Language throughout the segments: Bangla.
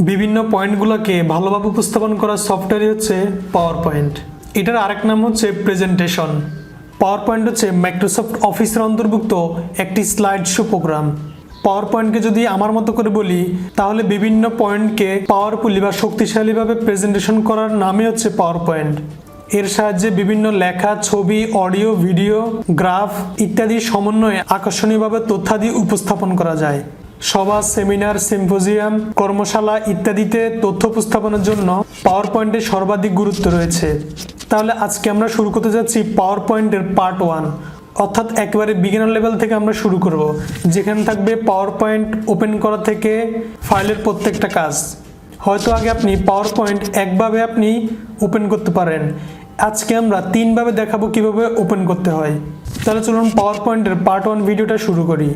বিভিন্ন পয়েন্টগুলোকে ভালোভাবে উপস্থাপন করার সফটওয়্যারই হচ্ছে পাওয়ার পয়েন্ট এটার আরেক নাম হচ্ছে প্রেজেন্টেশন পাওয়ার পয়েন্ট হচ্ছে মাইক্রোসফট অফিসের অন্তর্ভুক্ত একটি স্লাইড শো প্রোগ্রাম পাওয়ার পয়েন্টকে যদি আমার মতো করে বলি, তাহলে বিভিন্ন পয়েন্টকে পাওয়ারফুলি বা শক্তিশালীভাবে প্রেজেন্টেশন করার নামই হচ্ছে পাওয়ার পয়েন্ট এর সাহায্যে বিভিন্ন লেখা, ছবি, অডিও, ভিডিও গ্রাফ ইত্যাদি সমন্বয়ে আকর্ষণীয়ভাবে তথ্যাদি উপস্থাপন করা যায়। সভা, সেমিনার, সিম্পোজিয়াম, কর্মশালা ইত্যাদিতে তথ্য উপস্থাপনের জন্য পাওয়ার পয়েন্টের সর্বাধিক গুরুত্ব রয়েছে। তাহলে আজকে আমরা শুরু করতে যাচ্ছি পাওয়ার পয়েন্টের পার্ট ওয়ান অর্থাৎ একেবারে বিগিনার লেভেল থেকে আমরা শুরু করব, যেখানে থাকবে পাওয়ার পয়েন্ট ওপেন করা থেকে ফাইলের প্রত্যেকটা কাজ। হয়তো আগে আপনি পাওয়ার পয়েন্ট একভাবে আপনি ওপেন করতে পারেন। আজকে আমরা তিনভাবে দেখাবো কীভাবে ওপেন করতে হয়। তাহলে চলুন পাওয়ার পয়েন্টের পার্ট ওয়ান ভিডিওটা শুরু করি।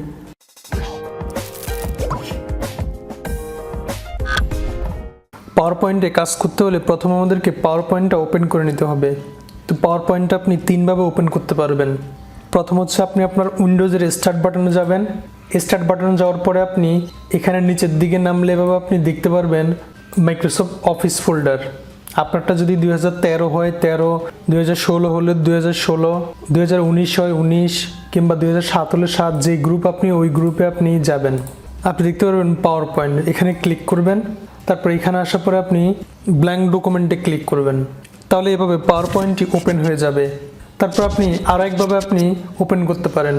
পাওয়ার পয়েন্টে কাজ করতে হলে প্রথমে আমাদেরকে পাওয়ার পয়েন্টটা ওপেন করে নিতে হবে। তো পাওয়ার পয়েন্টটা আপনি তিনভাবে ওপেন করতে পারবেন। প্রথম হচ্ছে আপনি আপনার উইন্ডোজের স্টার্ট বাটনে যাবেন। স্টার্ট বাটনে যাওয়ার পরে আপনি এখানে নিচের দিকে নামলে এভাবে আপনি দেখতে পারবেন মাইক্রোসফট অফিস ফোল্ডার আপনারটা যদি দুই হাজার তেরো হয়, তেরো, দুই হাজার ষোলো হলে দুই হাজার ষোলো, দুই হাজার উনিশ হয় উনিশ, কিংবা দুই হাজার সাত হলে সাত, যে গ্রুপ আপনি, ওই গ্রুপে আপনি যাবেন। আপনি দেখতে পারবেন পাওয়ার পয়েন্ট এখানে ক্লিক করবেন। তারপর এখানে আসার পরে আপনি ব্ল্যাঙ্ক ডকুমেন্টে ক্লিক করবেন। তাহলে এভাবে পাওয়ার পয়েন্টটি ওপেন হয়ে যাবে। তারপর আপনি আরও একভাবে আপনি ওপেন করতে পারেন।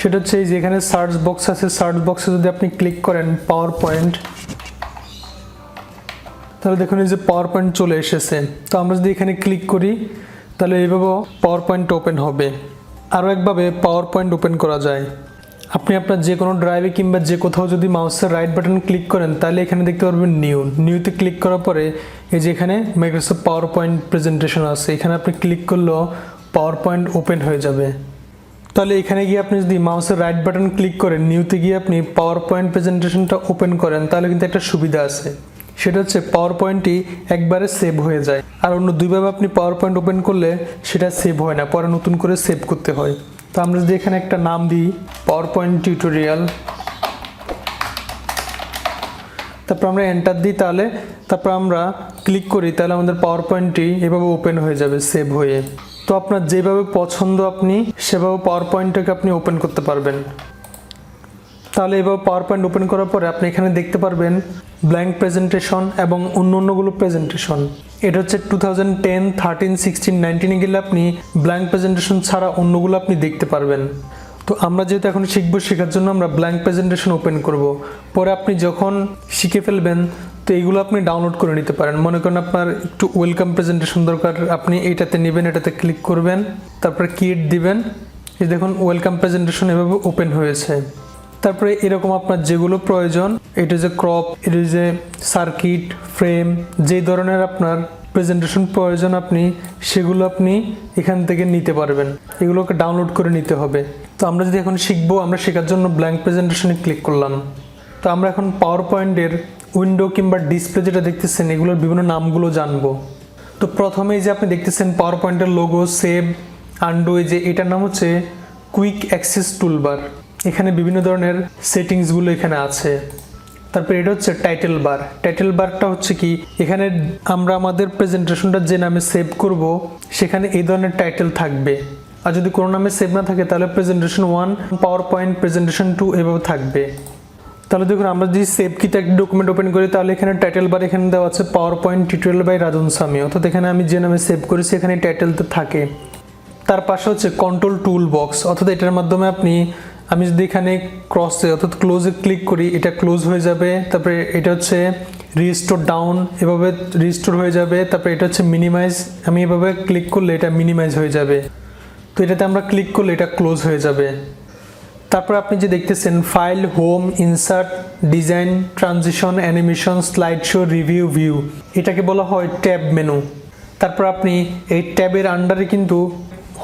সেটা হচ্ছে এই যে এখানে সার্চ বক্স আছে। সার্চ বক্সে যদি আপনি ক্লিক করেন পাওয়ার পয়েন্ট তাহলে দেখুন এই যে পাওয়ার পয়েন্ট চলে এসেছে। তো আমরা যদি এখানে ক্লিক করি, তাহলে এইভাবে পাওয়ার পয়েন্ট ওপেন হবে। আরও একভাবে পাওয়ার পয়েন্ট ওপেন করা যায়। আপনি আপনার যে কোনো ড্রাইভে কিংবা যে কোথাও যদি মাউসের রাইট বাটন ক্লিক করেন, তাহলে এখানে দেখতে পারবেন নিউ নিউতে ক্লিক করার পরে এই যে এখানে মাইক্রোসফট পাওয়ার পয়েন্ট প্রেজেন্টেশন আছে, এখানে আপনি ক্লিক করলেও পাওয়ার পয়েন্ট ওপেন হয়ে যাবে। তাহলে এখানে গিয়ে আপনি যদি মাউসের রাইট বাটন ক্লিক করেন নিউতে গিয়ে আপনি পাওয়ার পয়েন্ট প্রেজেন্টেশনটা ওপেন করেন, তাহলে কিন্তু একটা সুবিধা আছে। সেটা হচ্ছে পাওয়ার পয়েন্টটি একবারে সেভ হয়ে যায়। আর অন্য দুইভাবে আপনি পাওয়ার পয়েন্ট ওপেন করলে সেটা সেভ হয় না, পরে নতুন করে সেভ করতে হয়। তো আমরা যদি এখানে একটা নাম দিই পাওয়ার পয়েন্ট টিউটোরিয়াল তারপর আমরা এন্টার দিই তাহলে, তারপর আমরা ক্লিক করি, তাহলে আমাদের পাওয়ার পয়েন্টটি এভাবে ওপেন হয়ে যাবে সেভ হয়ে। তো আপনার যেভাবে পছন্দ আপনি, সেভাবে পাওয়ার পয়েন্টটাকে আপনি ওপেন করতে পারবেন। তাহলে এভাবে পাওয়ার পয়েন্ট ওপেন করার পরে আপনি এখানে দেখতে পারবেন ব্ল্যাঙ্ক প্রেজেন্টেশন এবং অন্য অন্যগুলো প্রেজেন্টেশন এটা হচ্ছে two thousand ten thirteen sixteen নাইনটিনে গেলে আপনি ব্ল্যাঙ্ক প্রেজেন্টেশন ছাড়া অন্যগুলো আপনি দেখতে পারবেন। তো আমরা যেহেতু এখন শিখব, শেখার জন্য আমরা ব্ল্যাঙ্ক প্রেজেন্টেশন ওপেন করব। পরে আপনি যখন শিখে ফেলবেন, তো এইগুলো আপনি ডাউনলোড করে নিতে পারেন। মনে করেন আপনার একটু ওয়েলকাম প্রেজেন্টেশন দরকার, আপনি এইটাতে নেবেন, এটাতে ক্লিক করবেন, তারপর কিট দিবেন। এই দেখুন ওয়েলকাম প্রেজেন্টেশন এভাবে ওপেন হয়েছে। তারপরে এরকম আপনার যেগুলো প্রয়োজন এটা যে ক্রপ এটা যে সার্কিট ফ্রেম যে ধরনের আপনার প্রেজেন্টেশন প্রয়োজন আপনি, সেগুলো আপনি এখান থেকে নিতে পারবেন। এগুলোকে ডাউনলোড করে নিতে হবে। তো আমরা যদি এখন শিখব, আমরা শেখার জন্য ব্ল্যাঙ্ক প্রেজেন্টেশনে ক্লিক করলাম। তো আমরা এখন পাওয়ার পয়েন্টের উইন্ডো কিংবা ডিসপ্লে যেটা দেখতেছেন, এগুলোর বিভিন্ন নামগুলো জানব। তো প্রথমেই যে আপনি দেখতেছেন পাওয়ার পয়েন্টের লোগো সেভ আন্ডো এই যে এটার নাম হচ্ছে কুইক অ্যাক্সেস টুলবার এখানে বিভিন্ন ধরনের সেটিংসগুলো এখানে আছে। তারপর এটা হচ্ছে টাইটেল বার টাইটেল বারটা হচ্ছে কি, এখানে আমরা আমাদের প্রেজেন্টেশনটা যে নামে সেভ করব, সেখানে এই ধরনের টাইটেল থাকবে। আর যদি কোনো নামে সেভ না থাকে, তাহলে presentation one power point presentation two এভাবে থাকবে। তাহলে দেখুন, আমরা যদি সেভ কিতে একটা ডকুমেন্ট ওপেন করি, তাহলে এখানে টাইটেল বার এখানে দেওয়া আছে power point tutorial by Rajan Swami অর্থাৎ এখানে আমি যে নামে সেভ করেছি, এখানে টাইটেলতে থাকে। তার পাশে হচ্ছে কন্ট্রোল টুল বক্স অর্থাৎ এটার মাধ্যমে আপনি আমি যদি এখানে ক্রসে অর্থাৎ ক্লোজে ক্লিক করি, এটা ক্লোজ হয়ে যাবে, তারপরে এটা হচ্ছে রিস্টোর ডাউন এভাবে রিস্টোর হয়ে যাবে, তারপরে এটা হচ্ছে মিনিমাইজ আমি এভাবে ক্লিক করলে এটা মিনিমাইজ হয়ে যাবে। তো এটাতে আমরা ক্লিক করলে এটা ক্লোজ হয়ে যাবে। তারপর আপনি যে দেখতেছেন file home insert design transition animation slide show review view এটাকে বলা হয় ট্যাব মেনু তারপর আপনি এই ট্যাবের আন্ডারে কিন্তু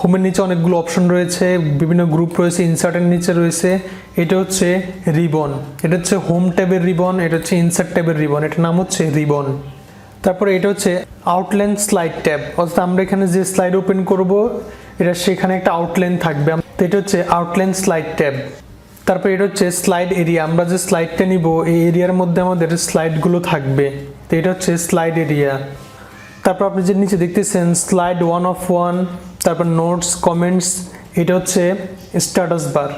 হোমের নিচে অনেকগুলো অপশন রয়েছে, বিভিন্ন গ্রুপ রয়েছে ইনসার্টের নিচে রয়েছে। এটা হচ্ছে রিবন এটা হচ্ছে হোম ট্যাবের রিবন এটা হচ্ছে ইনসার্ট ট্যাবের রিবন এটার নাম হচ্ছে রিবন তারপরে এটা হচ্ছে আউটলাইন স্লাইড ট্যাব অর্থাৎ আমরা এখানে যে স্লাইড ওপেন করব, এটা সেখানে একটা আউটলাইন থাকবে। তো এটা হচ্ছে আউটলাইন স্লাইড ট্যাব তারপর এটা হচ্ছে স্লাইড এরিয়া আমরা যে স্লাইডটা নিব, এই এরিয়ার মধ্যে আমাদের স্লাইডগুলো থাকবে। তো এটা হচ্ছে স্লাইড এরিয়া তারপর আপনি যে নিচে দেখতেছেন স্লাইড ওয়ান অফ ওয়ান তারপর নোটস কমেন্টস এটা হচ্ছে স্ট্যাটাস বার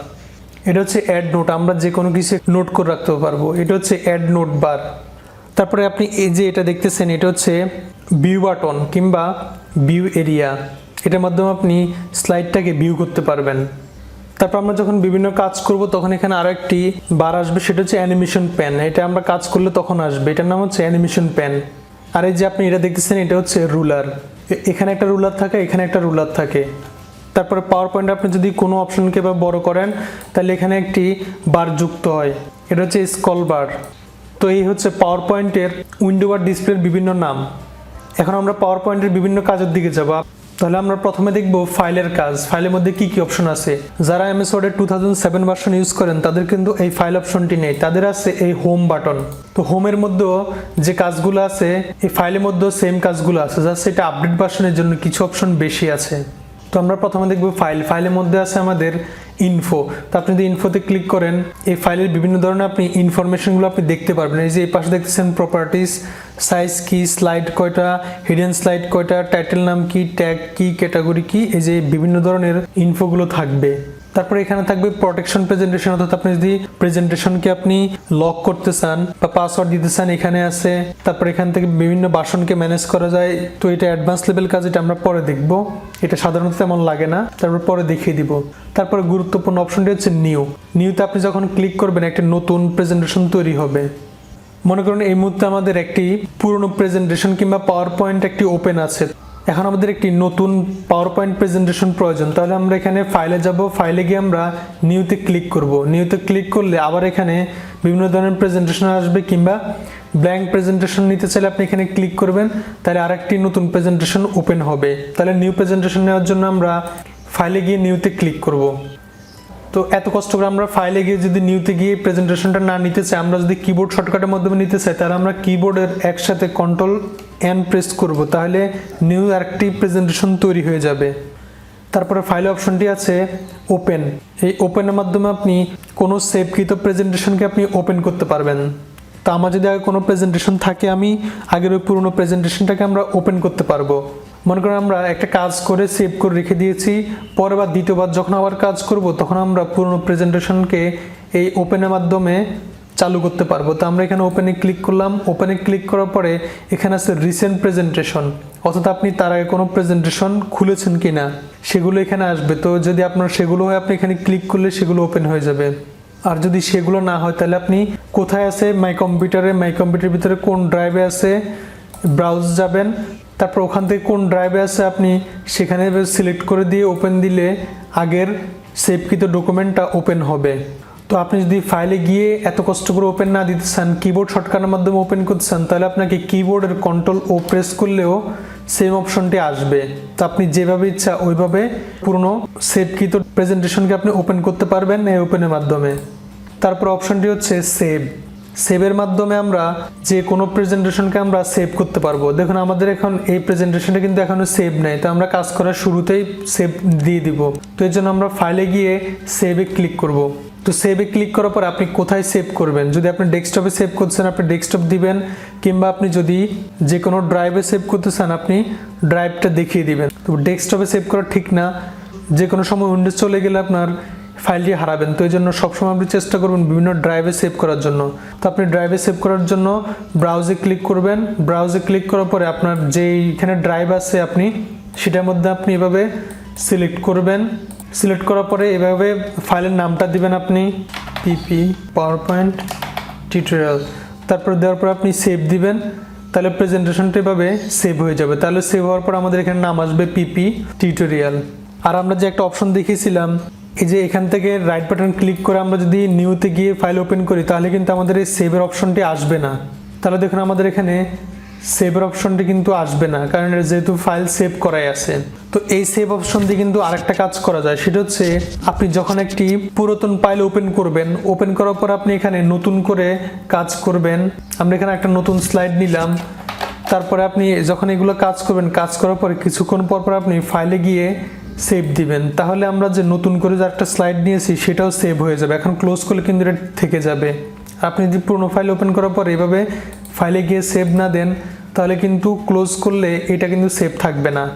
এটা হচ্ছে অ্যাড নোট আমরা যে কোনো কিছু নোট করে রাখতে পারব, এটা হচ্ছে অ্যাড নোট বার তারপরে আপনি এই যে এটা দেখতেছেন, এটা হচ্ছে ভিউ বাটন কিংবা ভিউ এরিয়া এটার মাধ্যমে আপনি স্লাইডটাকে ভিউ করতে পারবেন। তারপর আমরা যখন বিভিন্ন কাজ করব, তখন এখানে আরও একটি বার আসবে, সেটা হচ্ছে অ্যানিমেশন প্যান এটা আমরা কাজ করলে তখন আসবে, এটার নাম হচ্ছে অ্যানিমেশন প্যান আর এই যে আপনি এটা দেখতেছেন, এটা হচ্ছে রুলার। এখানে একটা রুলার থাকে, এখানে একটা রুলার থাকে। তারপরে পাওয়ার পয়েন্টে আপনি যদি কোনো অপশনকে বা বড় করেন, তাহলে এখানে একটি বার যুক্ত হয়। এটা হচ্ছে স্কল বার তো এই হচ্ছে পাওয়ার পয়েন্টের উইন্ডো বার ডিসপ্লের বিভিন্ন নাম। এখন আমরা পাওয়ার পয়েন্টের বিভিন্ন কাজের দিকে যাব। তাহলে আমরা প্রথমে দেখব ফাইলের কাজ। ফাইলের মধ্যে কি কি অপশন আছে? যারা এমএস ওয়ার্ডের two thousand seven version use করেন, তাদের কিন্তু এই ফাইল অপশনটি নেই। তাদের আছে এই হোম বাটন তো হোমের মধ্যেও যে কাজগুলো আছে, এই ফাইলের মধ্যেও সেম কাজগুলো আছে যা সেটা আপডেট ভার্সনের জন্য কিছু অপশন বেশি আছে। তো আমরা প্রথমে দেখব ফাইল। ফাইলের মধ্যে আছে আমাদের ইনফো তা আপনি যদি ইনফোতে ক্লিক করেন, এই ফাইলের বিভিন্ন ধরনের আপনি ইনফরমেশনগুলো আপনি দেখতে পারবেন। এই যে এই পাশে দেখতেছেন প্রপার্টিস সাইজ কি স্লাইড কয়টা হিডেন স্লাইড কয়টা টাইটেল নাম কি ট্যাগ কি ক্যাটাগরি কি, এই যে বিভিন্ন ধরনের ইনফোগুলো থাকবে। তারপরে এখানে থাকবে প্রোটেকশন প্রেজেন্টেশন অর্থাৎ আপনি যদি প্রেজেন্টেশনকে আপনি লক করতে চান বা পাসওয়ার্ড দিতে চান, এখানে আছে। তারপর এখান থেকে বিভিন্ন বাসনকে ম্যানেজ করা যায়। তো এটা অ্যাডভান্স লেভেল কাজ, এটা আমরা পরে দেখব। এটা সাধারণত তেমন লাগে না। তারপর পরে দেখিয়ে দিব। তারপরে গুরুত্বপূর্ণ অপশনটি হচ্ছে নিউ নিউতে আপনি যখন ক্লিক করবেন, একটা নতুন প্রেজেন্টেশন তৈরি হবে। মনে করুন এই মুহূর্তে আমাদের একটি পুরনো প্রেজেন্টেশন কিংবা পাওয়ার পয়েন্ট একটি ওপেন আছে। এখন আমাদের একটি নতুন পাওয়ার পয়েন্ট প্রেজেন্টেশন প্রয়োজন। তাহলে আমরা এখানে ফাইলে যাব। ফাইলে গিয়ে আমরা নিউতে ক্লিক করব। নিউতে ক্লিক করলে আবার এখানে বিভিন্ন ধরনের প্রেজেন্টেশন আসবে কিংবা ব্ল্যাঙ্ক প্রেজেন্টেশন নিতে চাইলে আপনি এখানে ক্লিক করবেন। তাহলে আরেকটি নতুন প্রেজেন্টেশন ওপেন হবে। তাহলে নিউ প্রেজেন্টেশন নেওয়ার জন্য আমরা ফাইলে গিয়ে নিউতে ক্লিক করব। তো এত কষ্ট করে আমরা ফাইলে গিয়ে যদি নিউতে গিয়ে প্রেজেন্টেশনটা না নিতে চাই, আমরা যদি কিবোর্ড শর্টকাটের মাধ্যমে নিতে চাই, তাহলে আমরা কিবোর্ডের একসাথে কন্ট্রোল এন প্রেস করব, তাহলে নিউ আরেকটি প্রেজেন্টেশন তৈরি হয়ে যাবে। তারপরে ফাইল অপশনটি আছে ওপেন এই ওপেনের মাধ্যমে আপনি কোনো সেভকৃত প্রেজেন্টেশনকে আপনি ওপেন করতে পারবেন। তা আমার যদি আগে কোনো প্রেজেন্টেশন থাকে, আমি আগের ওই পুরোনো প্রেজেন্টেশনটাকে আমরা ওপেন করতে পারব। মনে করেন আমরা একটা কাজ করে সেভ করে রেখে দিয়েছি পরে বা দ্বিতীয়বার যখন আবার কাজ করব, তখন আমরা পুরোনো প্রেজেন্টেশনকে এই ওপেনের মাধ্যমে চালু করতে পারব। তো আমরা এখানে ওপেনে ক্লিক করলাম। ওপেনে ক্লিক করার পরে এখানে আছে রিসেন্ট প্রেজেন্টেশন অর্থাৎ আপনি তার আগে কোনো প্রেজেন্টেশন খুলেছেন কি না সেগুলো এখানে আসবে। তো যদি আপনার সেগুলো হয়, আপনি এখানে ক্লিক করলে সেগুলো ওপেন হয়ে যাবে। আর যদি সেগুলো না হয়, তাহলে আপনি কোথায় আছে? মাই কম্পিউটারে মাই কম্পিউটারের ভিতরে কোন ড্রাইভে আছে? ব্রাউজ যাবেন। তারপর ওখান থেকে কোন ড্রাইভে আছে আপনি সেখানে সিলেক্ট করে দিয়ে ওপেন দিলে আগের সেভকৃত ডকুমেন্টটা ওপেন হবে। তো আপনি যদি ফাইলে গিয়ে এত কষ্ট করে ওপেন না দিতে চান কিবোর্ড শর্টকাটের মাধ্যমে ওপেন করতে চান, তাহলে আপনাকে কিবোর্ডের কন্ট্রোল ও প্রেস করলেও সেম অপশনটি আসবে। তো আপনি যেভাবে ইচ্ছা ওইভাবে পুরনো সেভকৃত প্রেজেন্টেশনকে আপনি ওপেন করতে পারবেন এই ওপেনের মাধ্যমে। তারপর অপশনটি হচ্ছে সেভ। সেভের মাধ্যমে আমরা যে কোনো প্রেজেন্টেশনকে আমরা সেভ করতে পারব। দেখুন, আমাদের এখন এই প্রেজেন্টেশনটা কিন্তু এখনও সেভ নেই, তো আমরা কাজ করার শুরুতেই সেভ দিয়ে দিব। তো এর জন্য আমরা ফাইলে গিয়ে সেভে ক্লিক করব। তো সেভে ক্লিক করার পর আপনি কোথায় সেভ করবেন? যদি আপনি ডেস্কটপে সেভ করছেন আপনি ডেস্কটপ দিবেন, কিংবা আপনি যদি যে কোনো ড্রাইভে সেভ করতে চান, আপনি ড্রাইভটা দেখিয়ে দিবেন। তো ডেস্কটপে সেভ করা ঠিক না, যে কোনো সময় উইন্ডোজ চলে গেলে আপনার ফাইলটি হারাবেন। তো এই জন্য সবসময় আপনি চেষ্টা করবেন বিভিন্ন ড্রাইভে সেভ করার জন্য। তো আপনি ড্রাইভে সেভ করার জন্য ব্রাউজে ক্লিক করবেন। ব্রাউজে ক্লিক করার পরে আপনার যেইখানে ড্রাইভ আছে আপনি, সেটার মধ্যে আপনি এভাবে সিলেক্ট করবেন। সিলেক্ট করার পরে এভাবে ফাইলের নামটা দিবেন আপনি পিপি পাওয়ার পয়েন্ট টিউটোরিয়াল তারপর দেওয়ার পর আপনি সেভ দিবেন। তাহলে প্রেজেন্টেশনটা এভাবে সেভ হয়ে যাবে। তাহলে সেভ হওয়ার পর আমাদের এখানে নাম আসবে পিপি টিউটোরিয়াল আর আমরা যে একটা অপশন দেখিয়েছিলাম এই যে এখান থেকে রাইট বাটন ক্লিক করে আমরা যদি নিউতে গিয়ে ফাইল ওপেন করি, তাহলে কিন্তু আমাদের এই সেভের অপশনটি আসবে না। তাহলে দেখুন আমাদের এখানে সেভের অপশনটি কিন্তু আসবে না, কারণ এর যেহেতু ফাইল সেভ করাই আছে। তো এই সেভ অপশন দিয়ে কিন্তু আরেকটা কাজ করা যায়, সেটা হচ্ছে আপনি যখন একটি পুরাতন ফাইল ওপেন করবেন ওপেন করার পর আপনি এখানে নতুন করে কাজ করবেন। আমরা এখানে একটা নতুন স্লাইড নিলাম। তারপরে আপনি যখন এগুলো কাজ করবেন, কাজ করার পরে কিছুক্ষণ পর পর আপনি ফাইলে গিয়ে সেভ দিবেন। তাহলে আমরা যে নতুন করে যে একটা স্লাইড নিয়েছি, সেটাও সেভ হয়ে যাবে। এখন ক্লোজ করলে কিন্তু এটা থেকে যাবে। আপনি যদি পুরোনো ফাইল ওপেন করার পর এভাবে ফাইলে গিয়ে সেভ না দেন, তাহলে কিন্তু ক্লোজ করলে এটা কিন্তু সেভ থাকবে না।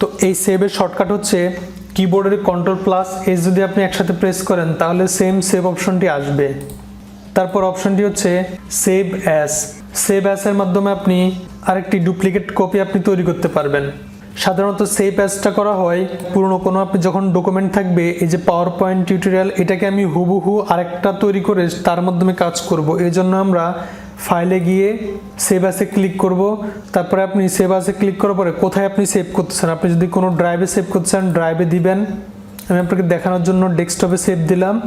তো এই সেভের শর্টকাট হচ্ছে কিবোর্ডের কন্ট্রোল প্লাস এস যদি আপনি একসাথে প্রেস করেন, তাহলে সেম সেভ অপশনটি আসবে। তারপর অপশনটি হচ্ছে সেভ অ্যাস সেভ অ্যাসের মাধ্যমে আপনি আরেকটি ডুপ্লিকেট কপি আপনি তৈরি করতে পারবেন। সাধারণত সেভ অ্যাসটা করা হয়, পুরনো কোনো যখন ডকুমেন্ট থাকবে, এই যে পাওয়ার পয়েন্ট টিউটোরিয়াল এটাকে আমি হুবহু আরেকটা তৈরি করে তার মাধ্যমে কাজ করব। এই জন্য আমরা ফাইলে গিয়ে সেভ অ্যাসে ক্লিক করব। তারপরে আপনি সেভ অ্যাসে ক্লিক করার পরে কোথায় আপনি সেভ করতে চান আপনি যদি কোনো ড্রাইভে সেভ করতে চান ড্রাইভে দিবেন। আমি আপনাকে দেখানোর জন্য ডেস্কটপে সেভ দিলাম।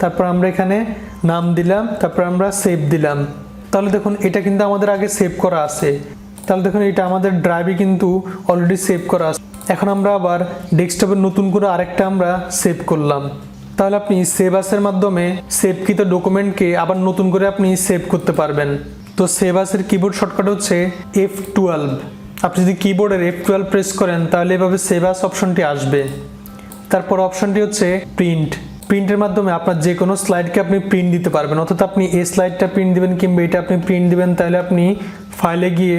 তারপর আমরা এখানে নাম দিলাম। তারপর আমরা সেভ দিলাম। তাহলে দেখুন, এটা কিন্তু আমাদের আগে সেভ করা আছে। তাহলে দেখুন এটা আমাদের ড্রাইভে কিন্তু অলরেডি সেভ করা আছে। এখন আমরা আবার ডেস্কটপে নতুন করে আরেকটা আমরা সেভ করলাম। তাহলে আপনি সেভ আসের মাধ্যমে সেভকৃত ডকুমেন্টকে আবার নতুন করে আপনি সেভ করতে পারবেন। তো সেভ আসের কিবোর্ড শর্টকাট হচ্ছে এফ টুয়েলভ আপনি যদি কিবোর্ডের এফ টুয়েলভ প্রেস করেন, তাহলে এভাবে সেভ আস অপশনটি আসবে। তারপর অপশনটি হচ্ছে প্রিন্ট প্রিন্টের মাধ্যমে আপনার যে কোনো স্লাইডকে আপনি প্রিন্ট দিতে পারবেন। অর্থাৎ আপনি এই স্লাইডটা প্রিন্ট দিবেন কিংবা এটা আপনি প্রিন্ট দিবেন, তাহলে আপনি ফাইলে গিয়ে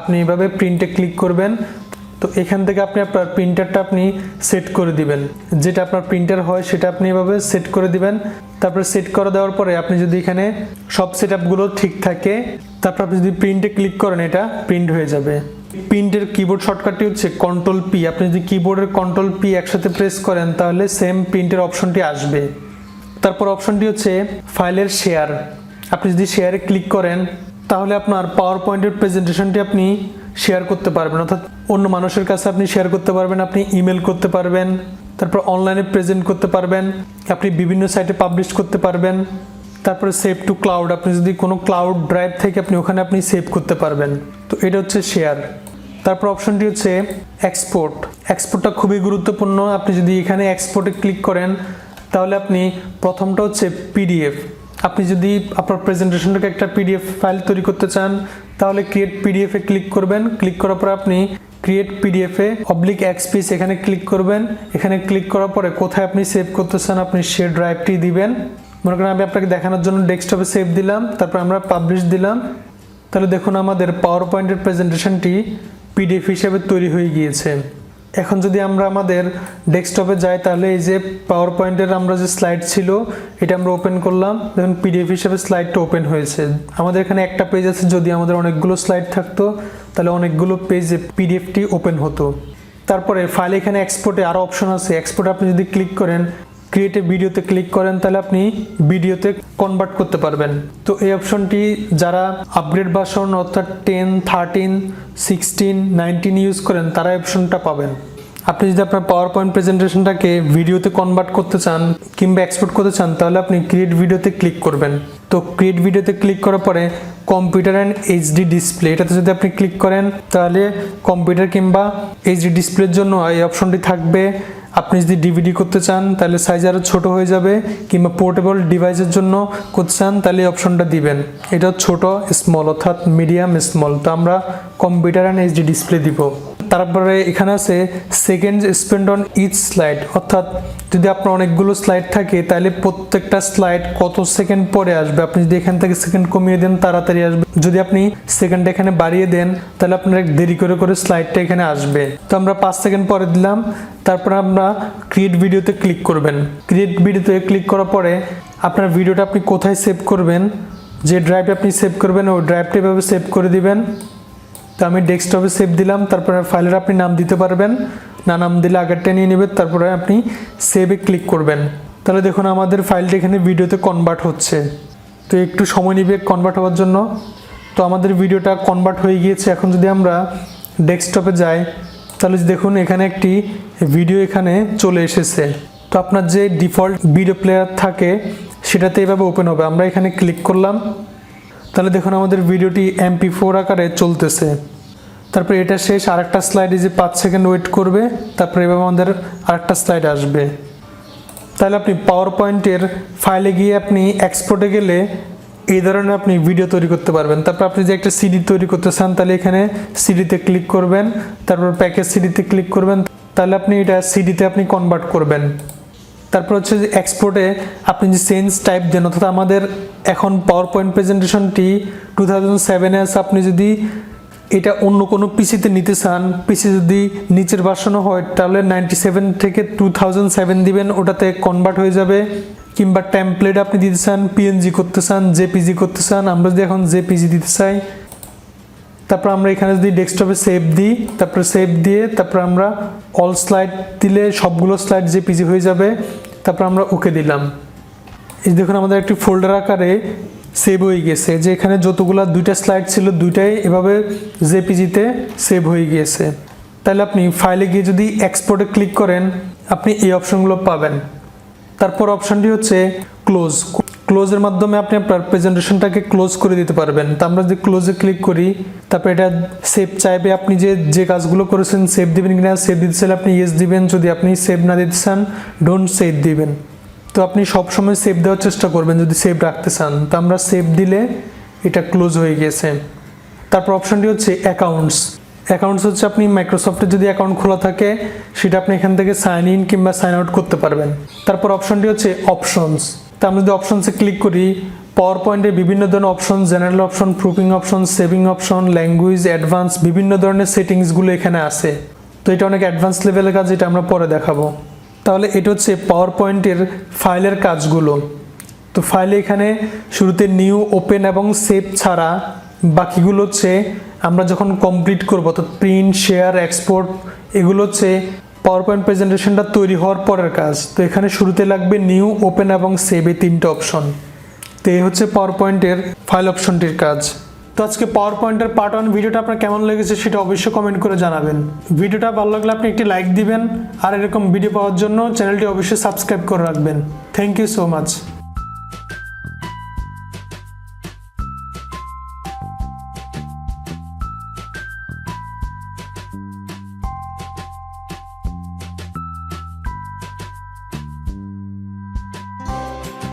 আপনি এভাবে প্রিন্টে ক্লিক করবেন। তো এখান থেকে আপনি আপনার প্রিন্টারটা আপনি সেট করে দিবেন। যেটা আপনার প্রিন্টার হয়, সেটা আপনি এভাবে সেট করে দিবেন। তারপরে সেট করে দেওয়ার পরে আপনি যদি এখানে সব সেট ঠিক থাকে, তারপর আপনি যদি প্রিন্টে ক্লিক করেন, এটা প্রিন্ট হয়ে যাবে। প্রিন্টের কিবোর্ড শর্টকাটটি হচ্ছে কন্ট্রোল পি আপনি যদি কিবোর্ডের কন্ট্রোল পি একসাথে প্রেস করেন, তাহলে সেম প্রিন্টের অপশনটি আসবে। তারপর অপশনটি হচ্ছে ফাইলের শেয়ার আপনি যদি শেয়ারে ক্লিক করেন, তাহলে আপনার পাওয়ার পয়েন্টের প্রেজেন্টেশনটি আপনি শেয়ার করতে পারবেন। অর্থাৎ অন্য মানুষের কাছে আপনি শেয়ার করতে পারবেন, আপনি ইমেল করতে পারবেন, তারপর অনলাইনে প্রেজেন্ট করতে পারবেন, আপনি বিভিন্ন সাইটে পাবলিশ করতে পারবেন। তারপরে সেভ টু ক্লাউড আপনি যদি কোনো ক্লাউড ড্রাইভ থেকে আপনি ওখানে আপনি সেভ করতে পারবেন। তো এটা হচ্ছে শেয়ার তারপর অপশনটি হচ্ছে এক্সপোর্ট এক্সপোর্টটা খুবই গুরুত্বপূর্ণ। আপনি যদি এখানে এক্সপোর্টে ক্লিক করেন, তাহলে আপনি প্রথমটা হচ্ছে পিডিএফ আপনি যদি আপনার প্রেজেন্টেশনটাকে একটা পিডিএফ ফাইল তৈরি করতে চান, তাহলে ক্রিয়েট পিডিএফে ক্লিক করবেন। ক্লিক করার পর আপনি ক্রিয়েট পিডিএফে অবলিক এক্সপিস এখানে ক্লিক করবেন। এখানে ক্লিক করার পরে কোথায় আপনি সেভ করতে চান, আপনি সে ড্রাইভটি দিবেন। মনে করেন আমি আপনাকে দেখানোর জন্য ডেস্কটপে সেভ দিলাম, তারপর আমরা পাবলিশ দিলাম। তাহলে দেখুন আমাদের পাওয়ার পয়েন্টের প্রেজেন্টেশনটি পিডিএফ হিসেবে তৈরি হয়ে গিয়েছে। এখন যদি আমরা আমাদের ডেস্কটপে যাই, তাহলে এই যে পাওয়ার পয়েন্টের আমরা যে স্লাইড ছিল, এটা আমরা ওপেন করলাম। দেখুন পিডিএফ হিসেবে স্লাইডটা ওপেন হয়েছে। আমাদের এখানে একটা পেজ আছে, যদি আমাদের অনেকগুলো স্লাইড থাকতো, তাহলে অনেকগুলো পেজে পিডিএফটি ওপেন হতো। তারপরে ফাইল এখানে এক্সপোর্টে আরও অপশন আছে। এক্সপোর্টে আপনি যদি ক্লিক করেন ক্রিয়েটে ভিডিওতে ক্লিক করেন, তাহলে আপনি ভিডিওতে কনভার্ট করতে পারবেন। তো এই অপশনটি যারা আপগ্রেড ভার্সন অর্থাৎ ten thirteen sixteen nineteen use করেন, তারা অপশনটা পাবেন। আপনি যদি আপনার পাওয়ার পয়েন্ট প্রেজেন্টেশনটাকে ভিডিওতে কনভার্ট করতে চান কিংবা এক্সপোর্ট করতে চান, তাহলে আপনি ক্রিয়েট ভিডিওতে ক্লিক করবেন। তো ক্রিয়েট ভিডিওতে ক্লিক করার পরে কম্পিউটার অ্যান্ড এইচডি ডিসপ্লে এটাতে যদি আপনি ক্লিক করেন, তাহলে কম্পিউটার কিংবা এইচডি ডিসপ্লের জন্য এই অপশনটি থাকবে। আপনি যদি ডিভিডি করতে চান, তাহলে সাইজ আরও ছোটো হয়ে যাবে, কিংবা পোর্টেবল ডিভাইসের জন্য করতে চান, তাহলে এই অপশনটা দিবেন। এটা ছোট স্মল অর্থাৎ মিডিয়াম স্মল তো আমরা কম্পিউটার অ্যান্ড এইচডি ডিসপ্লে দিব। তারপরে এখানে আছে second spend on each slide অর্থাৎ যদি আপনার অনেকগুলো স্লাইড থাকে, তাহলে প্রত্যেকটা স্লাইড কত সেকেন্ড পরে আসবে? আপনি যদি এখান থেকে সেকেন্ড কমিয়ে দেন, তাড়াতাড়ি আসবে। যদি আপনি সেকেন্ড এখানে বাড়িয়ে দেন, তাহলে আপনার দেরি করে করে স্লাইডটা এখানে আসবে। তো আমরা পাঁচ সেকেন্ড পরে দিলাম। তারপরে আমরা ক্রিয়েট ভিডিওতে ক্লিক করবেন। ক্রিয়েট ভিডিওতে ক্লিক করার পরে আপনার ভিডিওটা আপনি কোথায় সেভ করবেন? যে ড্রাইভে আপনি সেভ করবেন, ওই ড্রাইভটা এভাবে সেভ করে দিবেন। তো আমি ডেস্কটপে সেভ দিলাম, তারপরে ফাইলের আপনি নাম দিতে পারবেন। না নাম দিলে আগেরটা নিয়ে নেবেন, তারপরে আপনি সেভে ক্লিক করবেন। তাহলে দেখুন আমাদের ফাইলটা এখানে ভিডিওতে কনভার্ট হচ্ছে। তো একটু সময় নিবে কনভার্ট হওয়ার জন্য। তো আমাদের ভিডিওটা কনভার্ট হয়ে গিয়েছে। এখন যদি আমরা ডেস্কটপে যাই, তাহলে দেখুন এখানে একটি ভিডিও এখানে চলে এসেছে। তো আপনার যে ডিফল্ট ভিডিও প্লেয়ার থাকে, সেটাতে এভাবে ওপেন হবে। আমরা এখানে ক্লিক করলাম। তাহলে দেখুন আমাদের ভিডিওটি এমপি ফোর আকারে চলতেছে। তারপরে এটা শেষ, আরেকটা স্লাইডে যে পাঁচ সেকেন্ড ওয়েট করবে, তারপরে এভাবে আমাদের আরেকটা স্লাইড আসবে। তাহলে আপনি পাওয়ার পয়েন্টের ফাইলে গিয়ে আপনি এক্সপোর্টে গেলে এই ধরনের আপনি ভিডিও তৈরি করতে পারবেন। তারপর আপনি যে একটা সিডি তৈরি করতে চান, তাহলে এখানে সিডিতে ক্লিক করবেন, তারপর প্যাকেজ সিডিতে ক্লিক করবেন, তাহলে আপনি এটা সিডিতে আপনি কনভার্ট করবেন। তারপর হচ্ছে যে এক্সপোর্টে আপনি যে সেন্স টাইপ দেন, অর্থাৎ আমাদের এখন পাওয়ার পয়েন্ট প্রেজেন্টেশনটি টু থাউজেন্ড সেভেনে আপনি যদি এটা অন্য কোনো পিসিতে নিতে চান, পিসি যদি নিচের বাসানো হয়, তাহলে নাইনটি সেভেন থেকে টু থাউজেন্ড সেভেন দিবেন, ওটাতে কনভার্ট হয়ে যাবে। কিংবা টেমপ্লেট আপনি দিতে চান পিএনজি করতে চান জেপিজি করতে চান, আমরা যদি এখন জেপিজি দিতে চাই, তারপর আমরা এখানে যদি ডেস্কটপে সেভ দিই, তারপরে সেভ দিয়ে তারপর আমরা অল স্লাইড দিলে সবগুলো স্লাইড যে পিজি হয়ে যাবে। তারপর আমরা ওকে দিলাম। এই দেখুন, আমাদের একটি ফোল্ডার আকারে সেভ হয়ে গেছে। যে এখানে যতগুলো দুইটা স্লাইড ছিল, দুইটাই এভাবে জেপিজিতে সেভ হয়ে গিয়েছে তাহলে আপনি ফাইলে গিয়ে যদি এক্সপোর্টে ক্লিক করেন, আপনি এই অপশনগুলো পাবেন। তারপর অপশনটি হচ্ছে ক্লোজ ক্লোজের মাধ্যমে আপনি আপনার প্রেজেন্টেশনটাকে ক্লোজ করে দিতে পারবেন। তা আমরা যদি ক্লোজে ক্লিক করি, তারপর এটা সেভ চাইবে। আপনি যে যে কাজগুলো করেছেন সেভ দিবেন কিনা সেভ দিতে চাইলে আপনি ইয়েস দিবেন। যদি আপনি সেভ না দিতে চান ডোন্ট সেভ দিবেন। তো আপনি সবসময় সেভ দেওয়ার চেষ্টা করবেন যদি সেভ রাখতে চান। তো আমরা সেভ দিলে এটা ক্লোজ হয়ে গেছে। তারপর অপশনটি হচ্ছে অ্যাকাউন্টস অ্যাকাউন্টস হচ্ছে আপনি মাইক্রোসফটে যদি অ্যাকাউন্ট খোলা থাকে, সেটা আপনি এখান থেকে সাইন ইন কিংবা সাইন আউট করতে পারবেন। তারপর অপশনটি হচ্ছে অপশনস তা আমরা যদি অপশনসে ক্লিক করি পাওয়ার পয়েন্টে বিভিন্ন ধরনের option general option proofing option saving option language advance বিভিন্ন ধরনের সেটিংসগুলো এখানে আছে। তো এটা অনেক অ্যাডভান্স লেভেলের কাজ, এটা আমরা পরে দেখাবো। তাহলে এটা হচ্ছে পাওয়ার পয়েন্টের ফাইলের কাজগুলো। তো ফাইলে এখানে শুরুতে নিউ ওপেন এবং সেভ ছাড়া বাকিগুলো হচ্ছে আমরা যখন কমপ্লিট করব অর্থাৎ প্রিন্ট শেয়ার এক্সপোর্ট এগুলো হচ্ছে পাওয়ার পয়েন্ট প্রেজেন্টেশনটা তৈরি হওয়ার পরের কাজ। তো এখানে শুরুতে লাগবে নিউ ওপেন এবং সেভ এই তিনটে অপশন তো এই হচ্ছে পাওয়ার পয়েন্টের ফাইল অপশনটির কাজ। তো আজকে পাওয়ার পয়েন্টের পার্ট ওয়ান ভিডিওটা আপনার কেমন লেগেছে সেটা অবশ্যই কমেন্ট করে জানাবেন। ভিডিওটা ভালো লাগলে আপনি একটি লাইক দিবেন, আর এরকম ভিডিও পাওয়ার জন্য চ্যানেলটি অবশ্যই সাবস্ক্রাইব করে রাখবেন। Thank you so much